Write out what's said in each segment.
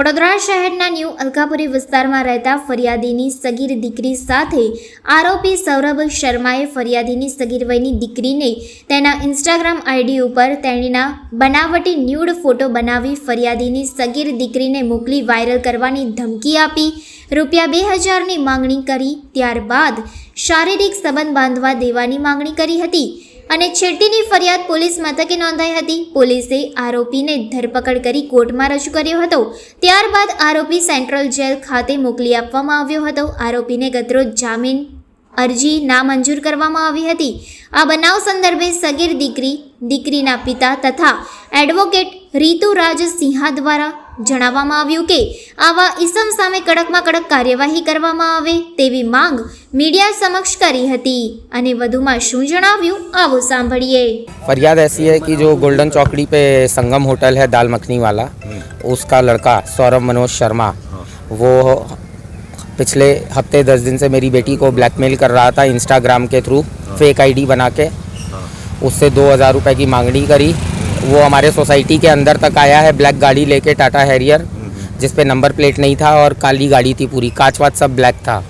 વડોદરા શહેરના ન્યૂ અલકાપુરી વિસ્તારમાં રહેતા ફરિયાદીની સગીર દીકરી સાથે આરોપી સૌરભ શર્માએ ફરિયાદીની સગીર વયની દીકરીને તેના ઇન્સ્ટાગ્રામ આઈડી ઉપર તેણીના બનાવટી ન્યૂડ ફોટો બનાવી ફરિયાદીની સગીર દીકરીને મોકલી વાયરલ કરવાની ધમકી આપી. રૂપિયા બે હજારની માંગણી કરી, ત્યારબાદ શારીરિક સંબંધ બાંધવા દેવાની માંગણી કરી હતી. અને છેડતીની ફરિયાદ પોલીસ મથકે નોંધાઈ હતી. પોલીસે આરોપીને ધરપકડ કરી કોર્ટમાં રજૂ કર્યો હતો. ત્યારબાદ આરોપી સેન્ટ્રલ જેલ ખાતે મોકલી આપવામાં આવ્યો હતો. આરોપીને ગતરોજ જામીન અરજી નામંજૂર કરવામાં આવી હતી. આ બનાવ સંદર્ભે સગીર દીકરી, દીકરીના પિતા તથા એડવોકેટ રીતુરાજ સિંહા દ્વારા જણાવવામાં આવ્યું કે આવા ઈસમ સામે કડકમાં કડક કાર્યવાહી કરવામાં આવે તેવી માંગ મીડિયા સમક્ષ કરી હતી અને વધુમાં શું જણાવ્યું આવો સાંભળીએ फरियाद ऐसी है कि जो गोल्डन चौकड़ी पे संगम होटल है दाल मखनी वाला उसका लड़का सौरभ मनोज शर्मा वो पिछले हफ्ते दस दिन से मेरी बेटी को ब्लैकमेल कर रहा था इंस्टाग्राम के थ्रू फेक आईडी बना के उससे दो हज़ार रुपये की मांगनी करी वो हमारे सोसाइटी के अंदर तक आया है ब्लैक गाड़ी लेके टाटा हैरियर जिस पे नंबर प्लेट नहीं था और काली गाड़ी थी पूरी कांच वाच सब ब्लैक था।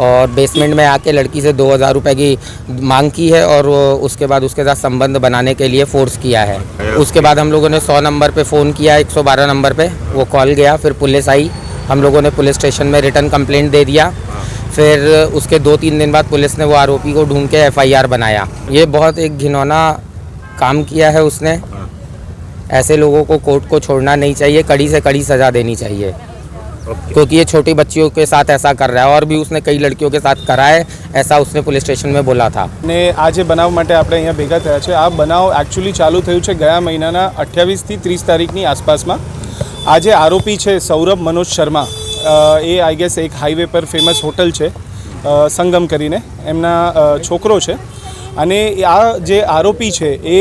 और बेसमेंट में आके लड़की से दो हज़ार रुपये की मांग की है और उसके बाद उसके साथ संबंध बनाने के लिए फोर्स किया है। उसके बाद हम लोगों ने सौ नंबर पे फ़ोन किया एक सौ बारह नंबर पे वो कॉल गया फिर पुलिस आई हम लोगों ने पुलिस स्टेशन में रिटर्न कंप्लेंट दे दिया। फिर उसके दो तीन दिन बाद पुलिस ने वो आरोपी को ढूंढ के एफआईआर बनाया। ये बहुत एक घिनौना काम किया है उसने। ऐसे लोगों को कोर्ट को छोड़ना नहीं चाहिए कड़ी से कड़ी सज़ा देनी चाहिए क्योंकि ये छोटी बच्चियों के साथ ऐसा कर रहा है और भी उसने कई लड़कियों के साथ करा है ऐसा उसने पुलिस स्टेशन में बोला था ને આ જે બનાવ માટે આપણે અહીંયા ભેગા થયા છે આ બનાવ એકચ્યુઅલી ચાલુ થયું છે ગયા મહિનાના અઠ્યાવીસથી ત્રીસ તારીખની આસપાસમાં આ જે આરોપી છે સૌરભ મનોજ શર્મા અ, એ આઈ ગેસ એક હાઈવે પર ફેમસ હોટલ છે અ, સંગમ કરીને એમના અ, છોકરો છે અને આ જે આરોપી છે, એ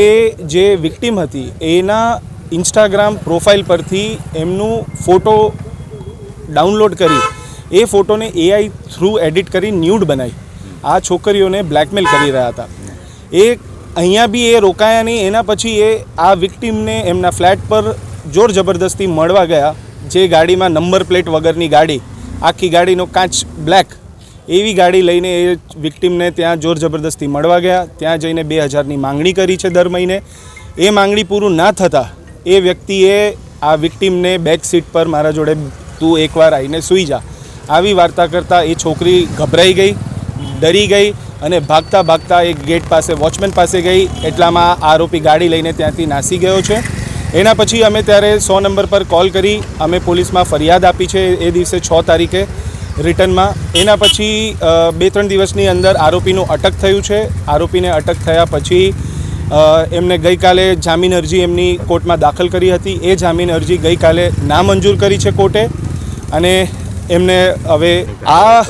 જે વિક્ટીમ હતી, એના ઇન્સ્ટાગ્રામ પ્રોફાઇલ પરથી એમનું ફોટો ડાઉનલોડ કરી, એ ફોટોને એઆઈ થ્રુ એડિટ કરી ન્યૂડ બનાવી. આ છોકરીઓને બ્લેકમેલ કરી રહ્યા હતા. એ અહીંયા બી એ રોકાયા નહીં, એના પછી એ આ વિક્ટીમને એમના ફ્લેટ પર જોર જબરદસ્તી મળવા ગયા, જે ગાડીમાં નંબર પ્લેટ વગરની ગાડી, આખી ગાડીનો કાચ બ્લેક એવી ગાડી લઈને એ વિક્ટીમને ત્યાં જોર જબરદસ્તી મળવા ગયા. ત્યાં જઈને બે હજારની માંગણી કરી છે દર મહિને. એ માંગણી પૂરું ના થતાં એ વ્યક્તિએ આ વિક્ટીમને બેક સીટ પર મારા જોડે તું એકવાર આવીને સૂઈ જા. આવી વાર્તા કરતાં એ છોકરી ગભરાઈ ગઈ, ડરી ગઈ અને ભાગતા ભાગતા એક ગેટ પાસે વોચમેન પાસે ગઈ. એટલામાં આરોપી ગાડી લઈને ત્યાંથી નાસી ગયો છે. એના પછી અમે ત્યારે સો નંબર પર કોલ કરી. અમે પોલીસમાં ફરિયાદ આપી છે. એ દિવસે છ તારીખે રિટર્નમાં. એના પછી બે ત્રણ દિવસની અંદર આરોપીનું અટક થયું છે. આરોપીને અટક થયા પછી એમને ગઈકાલે જામીન અરજી એમની કોર્ટમાં દાખલ કરી હતી. એ જામીન અરજી ગઈકાલે નામંજૂર કરી છે કોર્ટે અને એમને હવે આ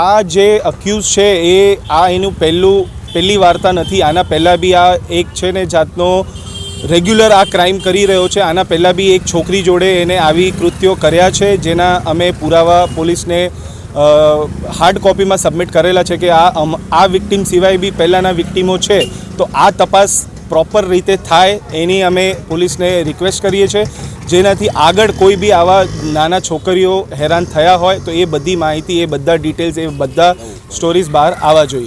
આ જે અક્યુઝ છે એ આ એનું પહેલું, પહેલી વાર્તા નથી. આના પહેલાં બી આ એક છે ને જાતનો રેગ્યુલર આ ક્રાઇમ કરી રહ્યો છે. આના પહેલાં બી એક છોકરી જોડે એને આવી કૃત્યો કર્યા છે, જેના અમે પુરાવા પોલીસને હાર્ડ કોપીમાં સબમિટ કરેલા છે કે આ આ વિક્ટીમ સિવાય બી પહેલાંના વિક્ટીમો છે. તો આ તપાસ પ્રોપર રીતે થાય એની અમે પોલીસને રિક્વેસ્ટ કરીએ છીએ. જેનાથી આગળ કોઈ બી આવા નાના છોકરીઓ હેરાન થયા હોય તો એ બધી માહિતી, એ બધા ડિટેલ્સ એ બધા સ્ટોરીઝ બહાર આવવા જોઈએ.